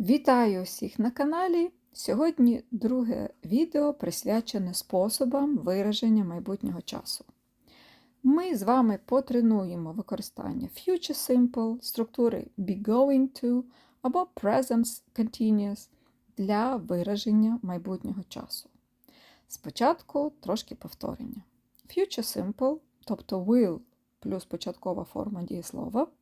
Вітаю усіх на каналі! Сьогодні друге відео присвячене способам вираження майбутнього часу. Ми з вами потренуємо використання Future Simple, структури be going to або Present Continuous для вираження майбутнього часу. Спочатку трошки повторення. Future Simple, тобто will плюс початкова форма дієслова –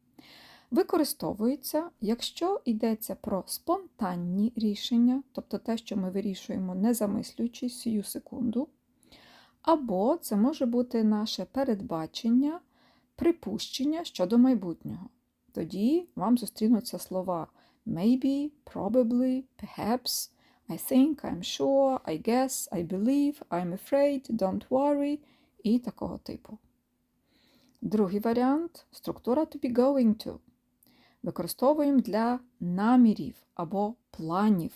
використовується, якщо йдеться про спонтанні рішення, тобто те, що ми вирішуємо, не замислюючись сію секунду, або це може бути наше передбачення, припущення щодо майбутнього. Тоді вам зустрінуться слова maybe, probably, perhaps, I think, I'm sure, I guess, I believe, I'm afraid, don't worry і такого типу. Другий варіант структура to be going to використовуємо для намірів або планів.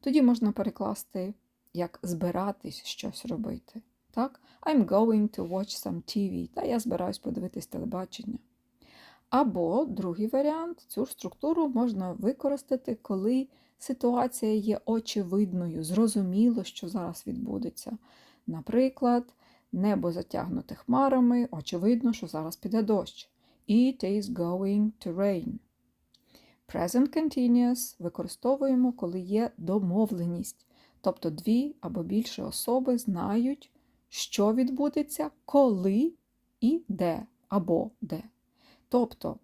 Тоді можна перекласти, як збиратись щось робити. Так? I'm going to watch some TV. Та я збираюсь подивитись телебачення. Або другий варіант, цю ж структуру можна використати, коли ситуація є очевидною, зрозуміло, що зараз відбудеться. Наприклад, небо затягнуте хмарами, очевидно, що зараз піде дощ. It is going to rain. Present Continuous використовуємо, коли є домовленість, тобто дві або більше особи знають, що відбудеться, коли і де, або де. Тобто,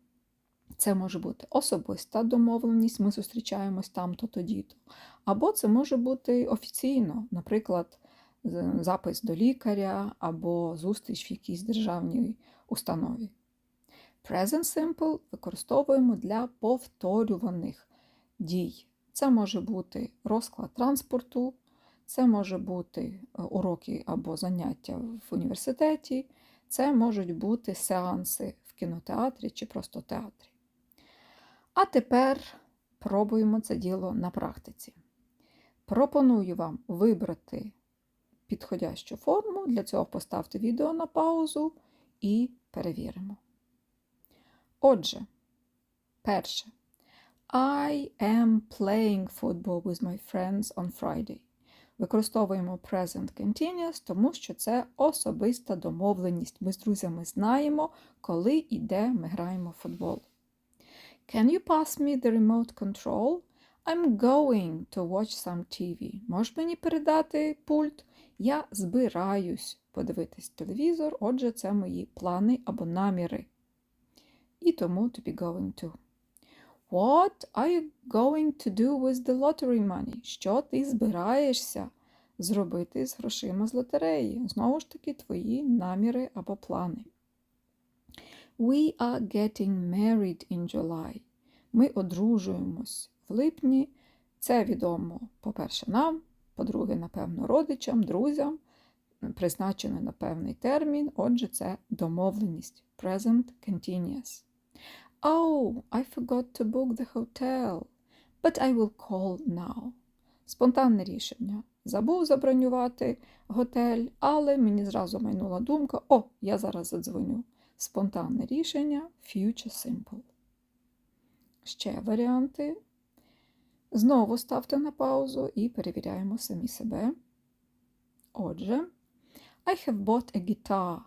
це може бути особиста домовленість, ми зустрічаємось там-то тоді-то. Або це може бути офіційно, наприклад, запис до лікаря або зустріч в якійсь державній установі. Present Simple використовуємо для повторюваних дій. Це може бути розклад транспорту, це може бути е, уроки або заняття в університеті, це можуть бути сеанси в кінотеатрі чи просто театрі. А тепер пробуємо це діло на практиці. Пропоную вам вибрати підходящу форму, для цього поставте відео на паузу і перевіримо. Отже, перше. I am playing football with my friends on Friday. Використовуємо present continuous, тому що це особиста домовленість. Ми з друзями знаємо, коли і де ми граємо в футбол. Can you pass me the remote control? I'm going to watch some TV. Можеш мені передати пульт? Я збираюсь подивитись телевізор, отже, це мої плани або наміри і тому to be going to. What are you going to do with the lottery money? Що ти збираєшся зробити з грошима з лотереї? Знову ж таки, твої наміри або плани. We are getting married in July. Ми одружуємось в липні. Це відомо, по-перше, нам, по-друге, напевно, родичам, друзям. Призначено на певний термін, отже, це домовленість. Present continuous. Oh, I forgot to book the hotel, but I will call now. Спонтанне рішення. Забув забронювати готель, але мені зразу майнула думка: о, я зараз задзвоню. Спонтанне рішення Future Simple. Ще варіанти. Знову ставте на паузу і перевіряємо самі себе. Отже, I have bought a guitar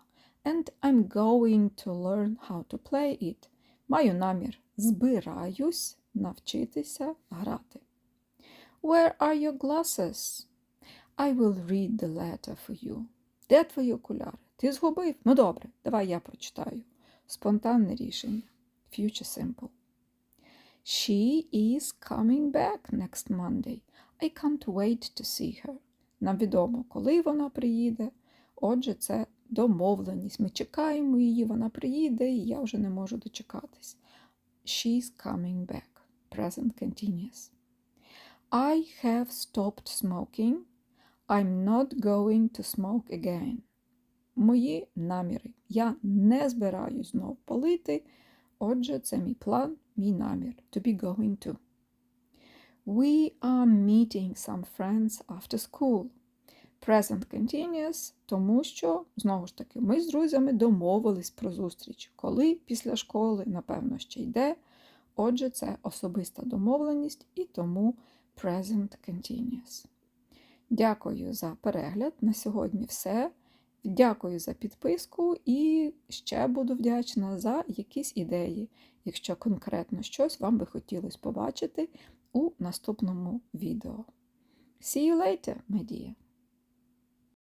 and I'm going to learn how to play it. Маю намір збираюсь навчитися грати. Where are your glasses? I will read the letter for you. Де твої окуляри? Ти згубив? Ну добре, давай я прочитаю. Спонтанне рішення. Future simple. She is coming back next Monday. I can't wait to see her. Нам відомо, коли вона приїде. Отже, це домовленість. Ми чекаємо її, вона приїде, і я вже не можу дочекатись. She's coming back. Present continuous. I have stopped smoking. I'm not going to smoke again. Мої наміри. Я не збираюсь знов палити. Отже, це мій план, мій намір. To be going to. We are meeting some friends after school. Present Continuous, тому що, знову ж таки, ми з друзями домовились про зустріч. Коли після школи, напевно, ще йде. Отже, це особиста домовленість і тому present continuous. Дякую за перегляд. На сьогодні все. Дякую за підписку і ще буду вдячна за якісь ідеї, якщо конкретно щось вам би хотілося побачити у наступному відео. See you later, dear!